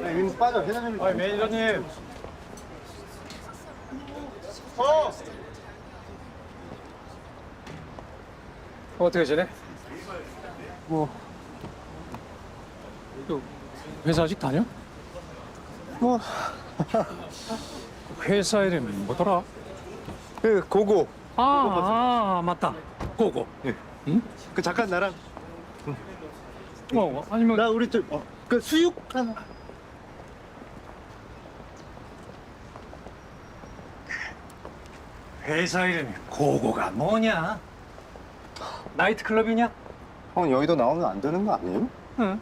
임 빠져 회장님. 아, 매니저님. 어. 어떻게 지내? 뭐, 너 회사 아직 다녀? 뭐, 회사 이름이 뭐더라? 그 고고. 아, 아 맞다. 고고. 그 잠깐 나랑 어, 아니면 나 우리 저, 어, 그 수육 하나. 회사 이름이 고고가 뭐냐? 나이트클럽이냐? 형 여의도 나오면 안 되는 거 아니에요? 응.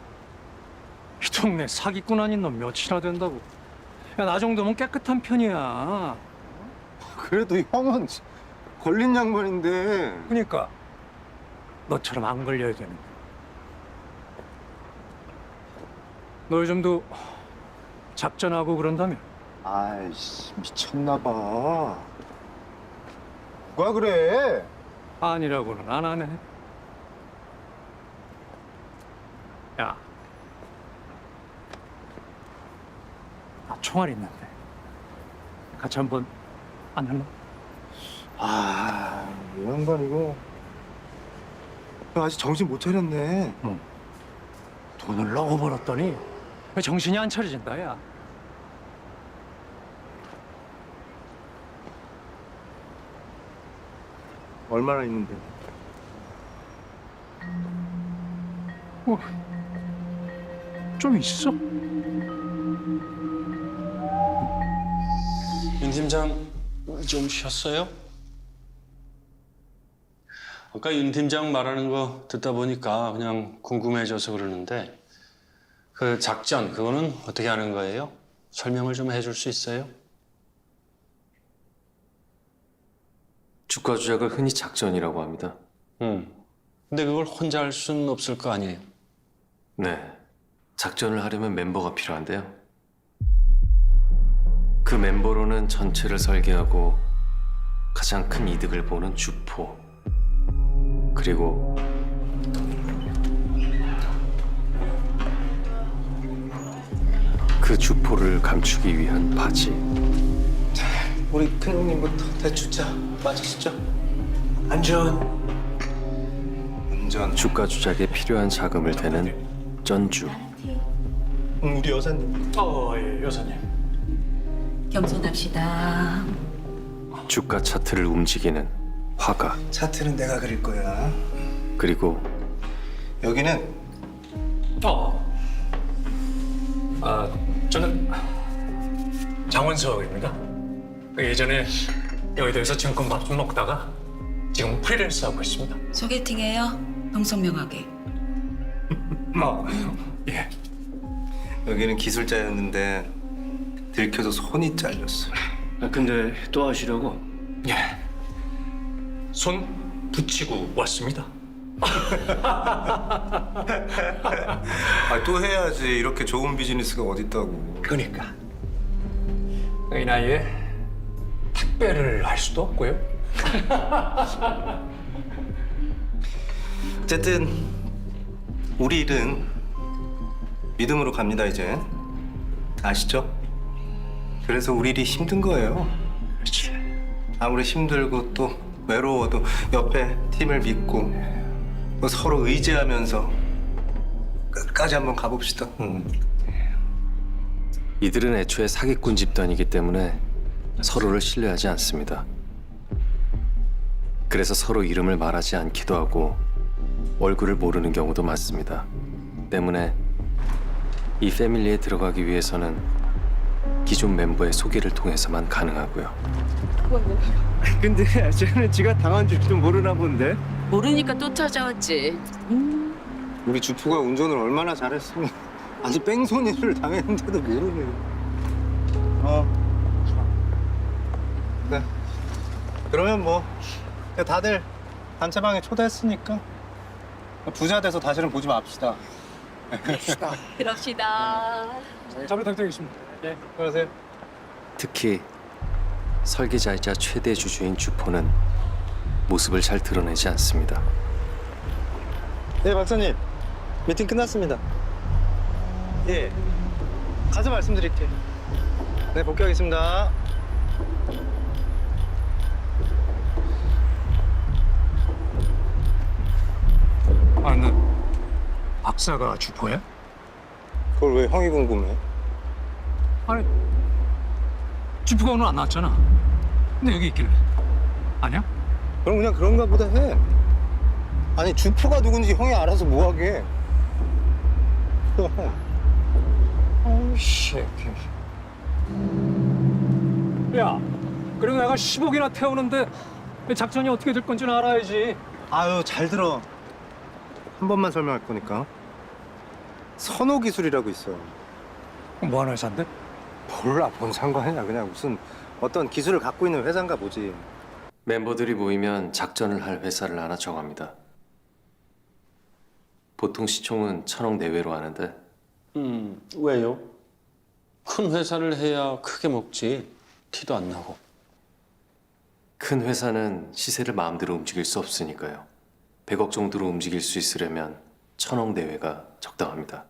이 동네 사기꾼 아닌 놈 몇이나 된다고. 야, 나 정도면 깨끗한 편이야. 그래도 형은 걸린 양반인데. 그러니까 너처럼 안 걸려야 되는 거야. 너 요즘도 작전하고 그런다며? 아이씨 미쳤나 봐. 누가 그래? 아니라고는 안 하네. 야, 나 총알 있는데 같이 한번 안 할래? 아, 이 양반 이거. 형 아직 정신 못 차렸네. 돈을 넣어 버렸더니 왜 정신이 안 차려진다, 야. 얼마나 있는데? 좀 있어. 윤 팀장 좀 쉬었어요? 아까 윤 팀장 말하는 거 듣다 보니까 그냥 궁금해져서 그러는데 그 작전 그거는 어떻게 하는 거예요? 설명을 좀 해줄 수 있어요? 주가 조작을 흔히 작전이라고 합니다. 음. 근데 그걸 혼자 할 수는 없을 거 아니에요? 네. 작전을 하려면 멤버가 필요한데요. 그 멤버로는 전체를 설계하고 가장 큰 이득을 보는 주포. 그리고 그 주포를 감추기 위한 바지. 우리 큰 형님부터 대추자 맞으시죠? 안전. 안전. 주가 조작에 필요한 자금을 대는 전주. 응, 우리 여사님. 어, 예, 여사님. 겸손합시다. 주가 차트를 움직이는 화가. 차트는 내가 그릴 거야. 그리고 여기는 어. 아, 저는 장원석입니다. 그 예전에 여의도에서 증권 밥 좀 먹다가 지금 프리랜서 하고 있습니다. 소개팅해요. 동성명하게. 뭐, 예. 여기는 기술자였는데 들켜서 손이 잘렸어. 아, 근데 또 하시려고? 예. 손 붙이고 왔습니다. 아, 또 해야지. 이렇게 좋은 비즈니스가 어딨다고. 그러니까 이 나이에 택배를 할 수도 없고요. 어쨌든 우리 일은 믿음으로 갑니다 이제 아시죠? 그래서 우리 일이 힘든 거예요. 그렇지. 아무리 힘들고 또 외로워도 옆에 팀을 믿고 또 서로 의지하면서 끝까지 한번 가봅시다. 이들은 애초에 사기꾼 집단이기 때문에 서로를 신뢰하지 않습니다. 그래서 서로 이름을 말하지 않기도 하고 얼굴을 모르는 경우도 많습니다. 때문에 이 패밀리에 들어가기 위해서는 기존 멤버의 소개를 통해서만 가능하고요. 근데 쟤는 지가 당한 줄도 모르나 본데. 모르니까 또 찾아왔지. 우리 주프가 운전을 얼마나 잘했으면 아주 뺑소니를 당했는데도 모르네. 어. 네. 그러면 뭐 다들 단체방에 초대했으니까 부자 돼서 다시는 보지 맙시다. 그럽시다. 잘 부탁드리겠습니다. 예. 그러세요. 특히 설계자이자 최대 주주인 주포는 모습을 잘 드러내지 않습니다. 네, 박사님. 미팅 끝났습니다. 예. 가서 말씀드릴게. 네, 복귀하겠습니다. 아, 너 박사가 주포야? 그걸 왜 형이 궁금해? 아니, 주포가 오늘 안 나왔잖아. 근데 여기 있길래. 아니야? 그럼 그냥 그런가 보다 해. 아니 주포가 누군지 형이 알아서 뭐 하게. 어우씨. 야, 그리고 내가 10억이나 태우는데 작전이 어떻게 될 건지는 알아야지. 아유 잘 들어. 한 번만 설명할 거니까. 선호 기술이라고 있어. 뭐 하는 회사인데? 몰라 뭔 상관이야 그냥 무슨 어떤 기술을 갖고 있는 회사인가 보지. 멤버들이 모이면 작전을 할 회사를 하나 정합니다. 보통 시총은 천억 내외로 하는데 음, 왜요? 큰 회사를 해야 크게 먹지. 티도 안 나고. 큰 회사는 시세를 마음대로 움직일 수 없으니까요. 100억 정도로 움직일 수 있으려면 천억 내외가 적당합니다.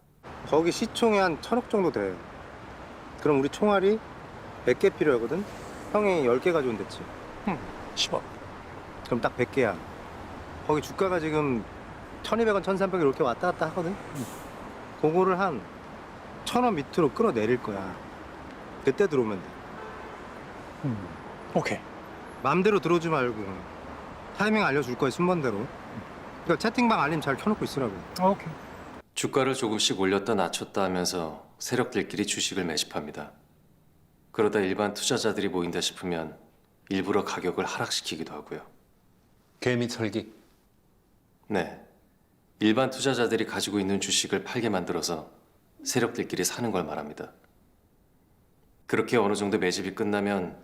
거기 시총이 한 천억 정도 돼. 그럼 우리 총알이 100개 필요하거든? 형이 10개 가져온댔지. 10억. 그럼 딱 100개야. 거기 주가가 지금 1200원, 1300원 이렇게 왔다 갔다 하거든? 그거를 한 1000원 밑으로 끌어내릴 거야. 그때 들어오면 돼. 음, 오케이. 맘대로 들어오지 말고 타이밍 알려줄 거야, 순번대로. 그러니까 채팅방 알림 잘 켜놓고 있으라고. 오케이. 주가를 조금씩 올렸다 낮췄다 하면서 세력들끼리 주식을 매집합니다. 그러다 일반 투자자들이 모인다 싶으면 일부러 가격을 하락시키기도 하고요. 개미 털기. 네. 일반 투자자들이 가지고 있는 주식을 팔게 만들어서 세력들끼리 사는 걸 말합니다. 그렇게 어느 정도 매집이 끝나면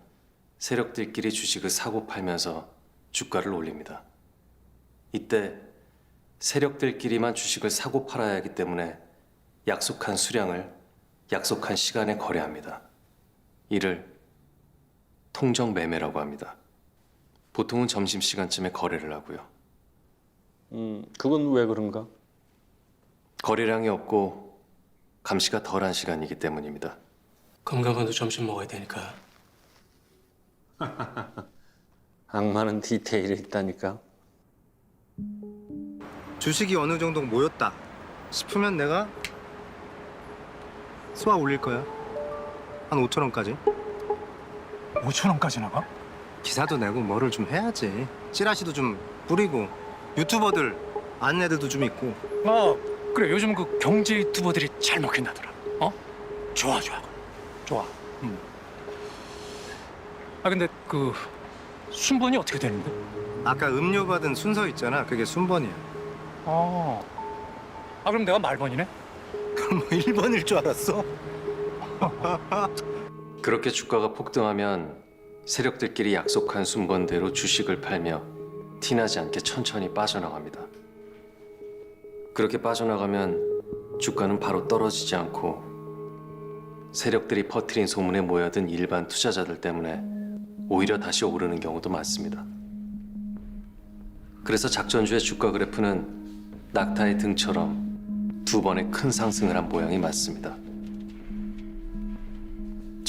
세력들끼리 주식을 사고 팔면서 주가를 올립니다. 이때 세력들끼리만 주식을 사고 팔아야 하기 때문에 약속한 수량을 약속한 시간에 거래합니다. 이를 통정 매매라고 합니다. 보통은 점심시간쯤에 거래를 하고요. 음, 그건 왜 그런가? 거래량이 없고 감시가 덜한 시간이기 때문입니다. 건강한도 점심 먹어야 되니까 악마는 디테일이 있다니까. 주식이 어느 정도 모였다 싶으면 내가 쏘아 올릴 거야. 한 5천 원까지. 5천 원까지 나가? 기사도 내고 뭐를 좀 해야지. 찌라시도 좀 뿌리고 유튜버들 애들도 좀 있고. 어, 그래. 요즘 그 경제 유튜버들이 잘 먹힌다더라. 어? 좋아, 좋아. 좋아. 음. 아, 근데 그 순번이 어떻게 되는데? 아까 음료 받은 순서 있잖아. 그게 순번이야. 아. 아, 그럼 내가 말번이네? 그럼 뭐 1번일 줄 알았어? 그렇게 주가가 폭등하면 세력들끼리 약속한 순번대로 주식을 팔며 티나지 않게 천천히 빠져나갑니다. 그렇게 빠져나가면 주가는 바로 떨어지지 않고 세력들이 퍼뜨린 소문에 모여든 일반 투자자들 때문에 오히려 다시 오르는 경우도 많습니다. 그래서 작전주의 주가 그래프는 낙타의 등처럼 두 번의 큰 상승을 한 모양이 맞습니다.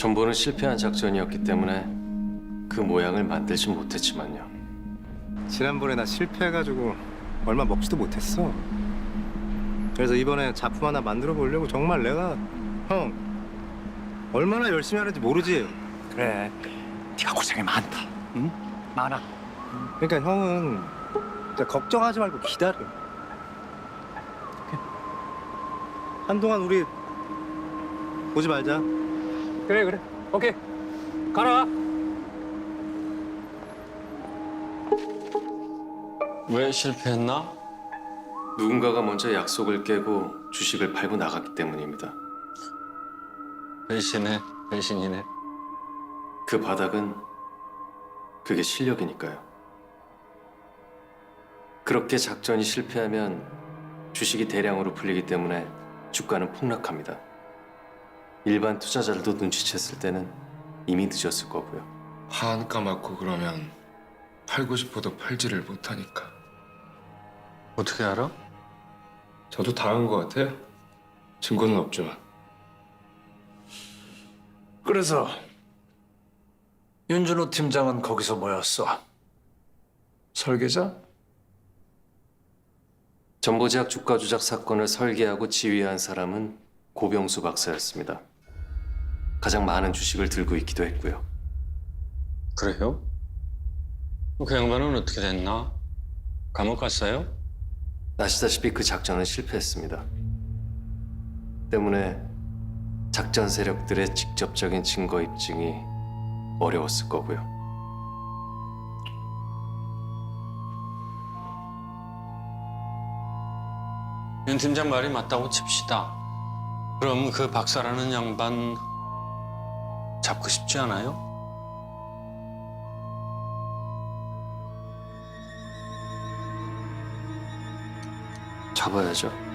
전보는 실패한 작전이었기 때문에 그 모양을 만들지 못했지만요. 지난번에 나 실패해가지고 얼마 먹지도 못했어. 그래서 이번에 작품 하나 만들어 보려고 정말 내가 형 얼마나 열심히 하는지 모르지. 그래. 네가 고생이 많다. 응? 많아. 그러니까 형은 진짜 걱정하지 말고 기다려. 한동안 우리 보지 말자. 그래, 그래. 오케이. 가라. 왜 실패했나? 누군가가 먼저 약속을 깨고 주식을 팔고 나갔기 때문입니다. 배신해, 배신이네. 그 바닥은 그게 실력이니까요. 그렇게 작전이 실패하면 주식이 대량으로 풀리기 때문에 주가는 폭락합니다. 일반 투자자들도 눈치챘을 때는 이미 늦었을 거고요. 한 까맣고 그러면 팔고 싶어도 팔지를 못하니까 어떻게 알아? 저도 당한 것 같아요 증거는 없지만 그래서 윤준호 팀장은 거기서 뭐였어? 설계자? 전보제약 주가 조작 사건을 설계하고 지휘한 사람은 고병수 박사였습니다. 가장 많은 주식을 들고 있기도 했고요. 그래요? 그 양반은 어떻게 됐나? 감옥 갔어요? 아시다시피 그 작전은 실패했습니다. 때문에 작전 세력들의 직접적인 증거 입증이 어려웠을 거고요. 윤 팀장 말이 맞다고 칩시다. 그럼 그 박사라는 양반 잡고 싶지 않아요? 잡아야죠.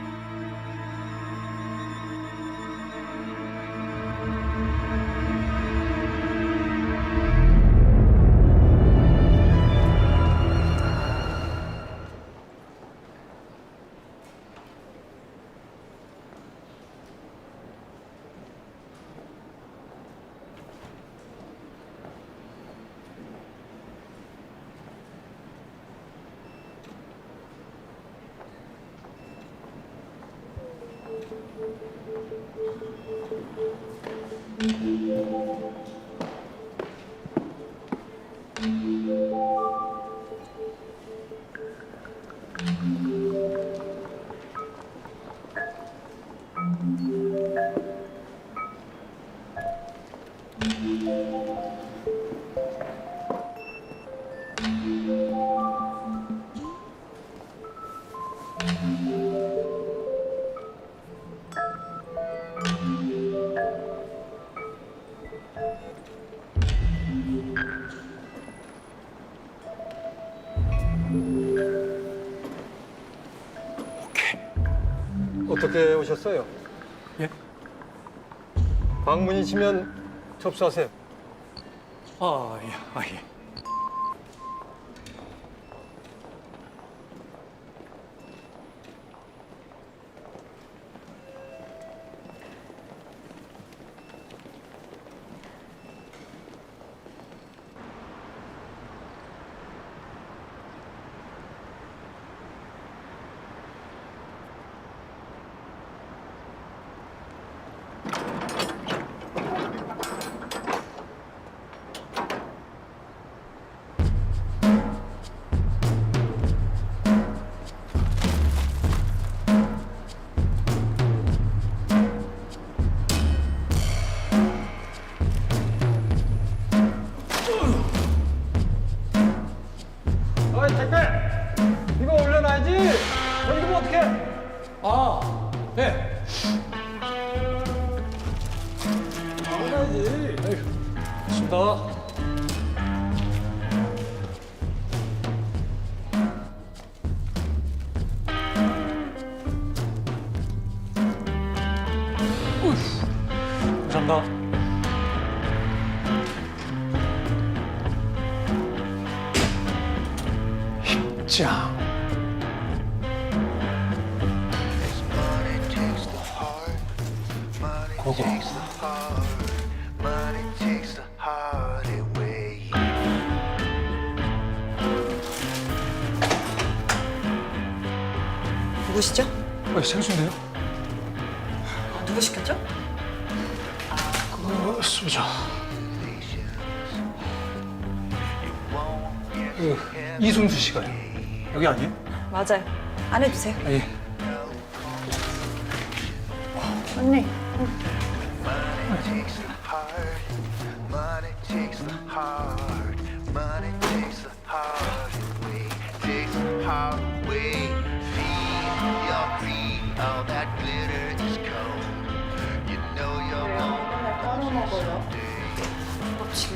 어떻게 오셨어요? 예? 방문이시면 접수하세요. 아, 예, 아, 예. 아, 네. 아이고, 좋습니다. 감사합니다. 고고. 누구시죠? 어, 생수인데요? 누구 시켰죠? 어, 수저. 그, 이순수 씨가요. 여기 아니에요? 맞아요. 안에 주세요. 아, 예. 언니.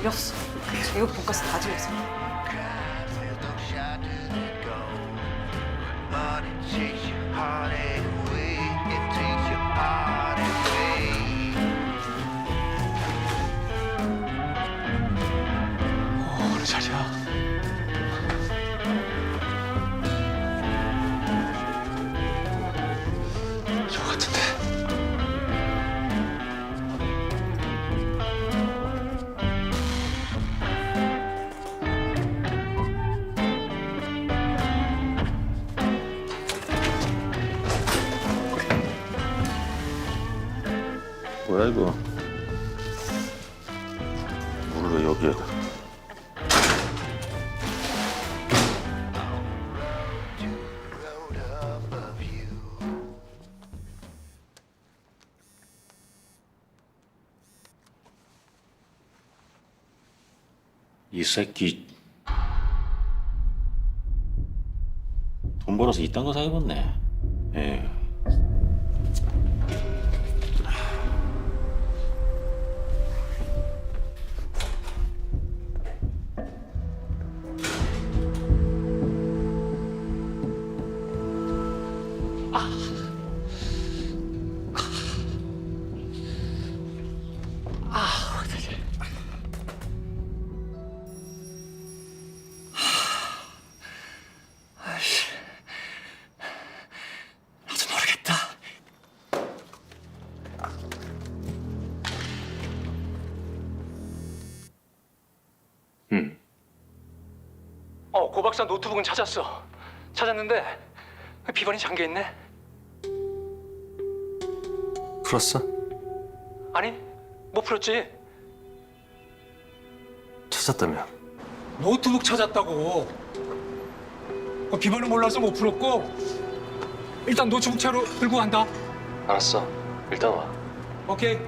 질렸어. 제육 돈가스 다 질렸어. 물을 왜 여기에다? 이 새끼 돈 벌어서 이딴 거 사입었네. 예. 음. 어, 고 박사 노트북은 찾았어. 찾았는데 비번이 잠겨 있네. 풀었어? 아니, 못 풀었지. 찾았다며. 노트북 찾았다고. 어, 비번은 몰라서 못 풀었고 일단 노트북 차로 들고 간다. 알았어. 일단 와. 오케이.